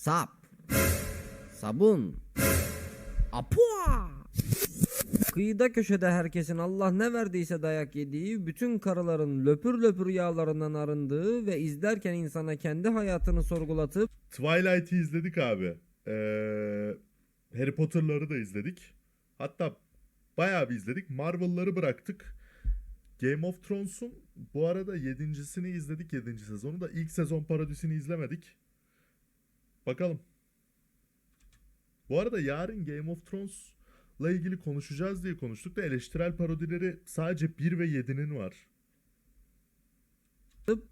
Sap. Sabun. Apua. Kıyıda köşede herkesin Allah ne verdiyse dayak yediği, bütün karıların löpür löpür yağlarından arındığı ve izlerken insana kendi hayatını sorgulatıp Twilight'i izledik abi. Ee, Harry Potter'ları da izledik. Hatta bayağı bir izledik. Marvel'ları bıraktık. Game of Thrones'un bu arada yedincisini izledik 7. sezonu da ilk sezon parodisini izlemedik. Bakalım. Bu arada yarın Game of Thrones'la ilgili konuşacağız diye konuştuk da eleştirel parodileri sadece 1 ve 7'nin var.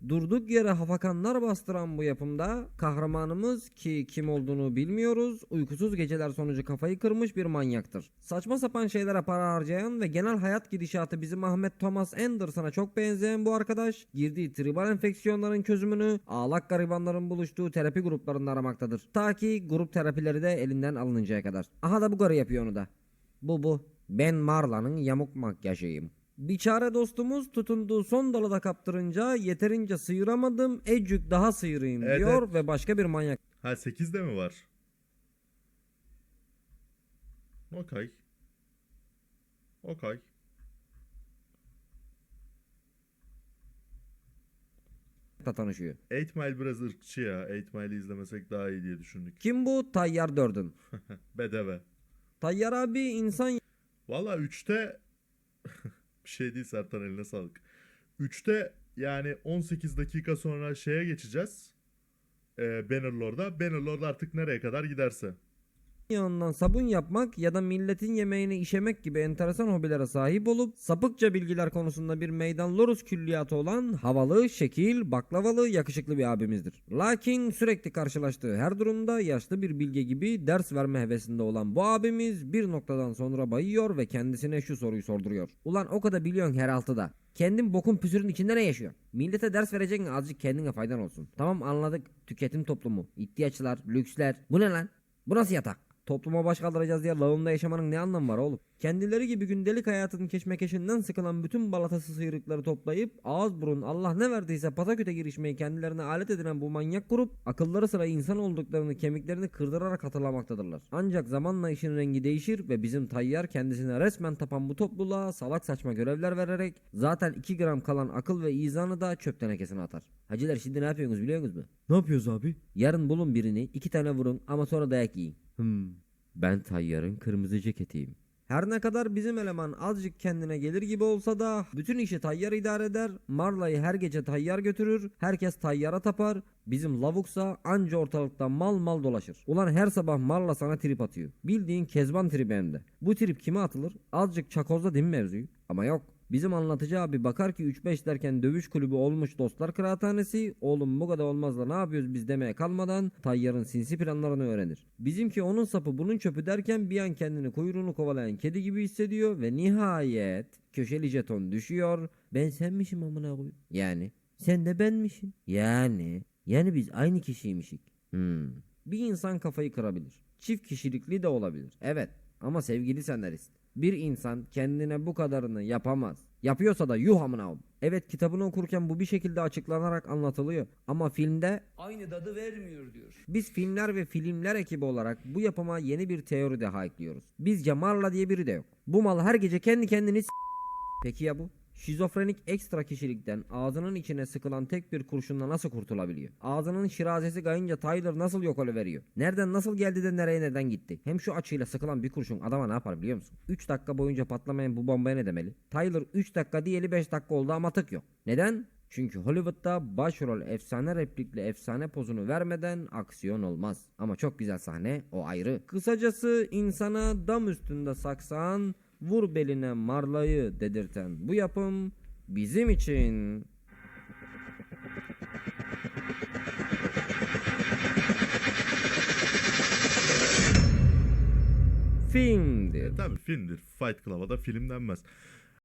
Durduk yere hafakanlar bastıran bu yapımda kahramanımız ki kim olduğunu bilmiyoruz uykusuz geceler sonucu kafayı kırmış bir manyaktır. Saçma sapan şeylere para harcayan ve genel hayat gidişatı bizim Ahmet Thomas Anderson'a çok benzeyen bu arkadaş girdiği tribal enfeksiyonların çözümünü ağlak garibanların buluştuğu terapi gruplarında aramaktadır. Ta ki grup terapileri de elinden alınıncaya kadar. Aha da bu garı yapıyor onu da. Bu bu. Ben Marla'nın yamuk makyajıyım. Biçare dostumuz tutunduğu son dalı da kaptırınca yeterince sıyıramadım ecük daha sıyırayım Evet, diyor evet. ve başka bir manyak Ha 8'de mi var? Okay. Okay. tanışıyor. 8 Mile biraz ırkçı ya. 8 Mile'i izlemesek daha iyi diye düşündük. Kim bu? Tayyar Dördün. Bedeve. Tayyar abi insan Valla 3'te bir şey değil Sertan eline sağlık. 3'te yani 18 dakika sonra şeye geçeceğiz. Ee, Bannerlord'a. Bannerlord artık nereye kadar giderse. Yanından sabun yapmak ya da milletin yemeğini işemek gibi enteresan hobilere sahip olup sapıkça bilgiler konusunda bir meydan lorus külliyatı olan havalı, şekil, baklavalı, yakışıklı bir abimizdir. Lakin sürekli karşılaştığı her durumda yaşlı bir bilge gibi ders verme hevesinde olan bu abimiz bir noktadan sonra bayıyor ve kendisine şu soruyu sorduruyor. Ulan o kadar biliyorsun her altıda. Kendin bokun püsürün içinde ne yaşıyor? Millete ders vereceksin azıcık kendine faydan olsun. Tamam anladık tüketim toplumu, ihtiyaçlar, lüksler. Bu ne lan? Bu nasıl yatak? Topluma baş kaldıracağız diye lağımda yaşamanın ne anlamı var oğlum? Kendileri gibi gündelik hayatın keşmekeşinden sıkılan bütün balatası sıyrıkları toplayıp ağız burun Allah ne verdiyse pataküte girişmeyi kendilerine alet edinen bu manyak grup akılları sıra insan olduklarını kemiklerini kırdırarak hatırlamaktadırlar. Ancak zamanla işin rengi değişir ve bizim tayyar kendisine resmen tapan bu topluluğa salak saçma görevler vererek zaten 2 gram kalan akıl ve izanı da çöp tenekesine atar. Hacılar şimdi ne yapıyorsunuz biliyor musunuz mu? Ne yapıyoruz abi? Yarın bulun birini iki tane vurun ama sonra dayak yiyin. Hmm. Ben Tayyar'ın kırmızı ceketiyim. Her ne kadar bizim eleman azıcık kendine gelir gibi olsa da bütün işi Tayyar idare eder. Marla'yı her gece Tayyar götürür. Herkes Tayyar'a tapar. Bizim lavuksa anca ortalıkta mal mal dolaşır. Ulan her sabah Marla sana trip atıyor. Bildiğin kezban tribi hem de. Bu trip kime atılır? Azıcık çakozda değil mi mevzuyu? Ama yok. Bizim anlatıcı abi bakar ki 3-5 derken dövüş kulübü olmuş dostlar kıraathanesi. Oğlum bu kadar olmaz da ne yapıyoruz biz demeye kalmadan Tayyar'ın sinsi planlarını öğrenir. Bizimki onun sapı bunun çöpü derken bir an kendini kuyruğunu kovalayan kedi gibi hissediyor ve nihayet köşeli jeton düşüyor. Ben senmişim amına koyayım. Yani sen de benmişsin. Yani yani biz aynı kişiymişik. Hmm. Bir insan kafayı kırabilir. Çift kişilikli de olabilir. Evet ama sevgili senarist. Bir insan kendine bu kadarını yapamaz. Yapıyorsa da yuh amına. Evet kitabını okurken bu bir şekilde açıklanarak anlatılıyor. Ama filmde Aynı tadı vermiyor diyor. biz filmler ve filmler ekibi olarak bu yapıma yeni bir teori daha ekliyoruz. Bizce Marla diye biri de yok. Bu mal her gece kendi kendini Peki ya bu? Şizofrenik ekstra kişilikten ağzının içine sıkılan tek bir kurşunla nasıl kurtulabiliyor? Ağzının şirazesi kayınca Tyler nasıl yok veriyor? Nereden nasıl geldi de nereye neden gitti? Hem şu açıyla sıkılan bir kurşun adama ne yapar biliyor musun? 3 dakika boyunca patlamayan bu bombaya ne demeli? Tyler 3 dakika diyeli 5 dakika oldu ama tık yok. Neden? Çünkü Hollywood'da başrol efsane replikle efsane pozunu vermeden aksiyon olmaz. Ama çok güzel sahne o ayrı. Kısacası insana dam üstünde saksan, vur beline marlayı dedirten bu yapım bizim için filmdir. E, tabii filmdir. Fight Club'a da film denmez.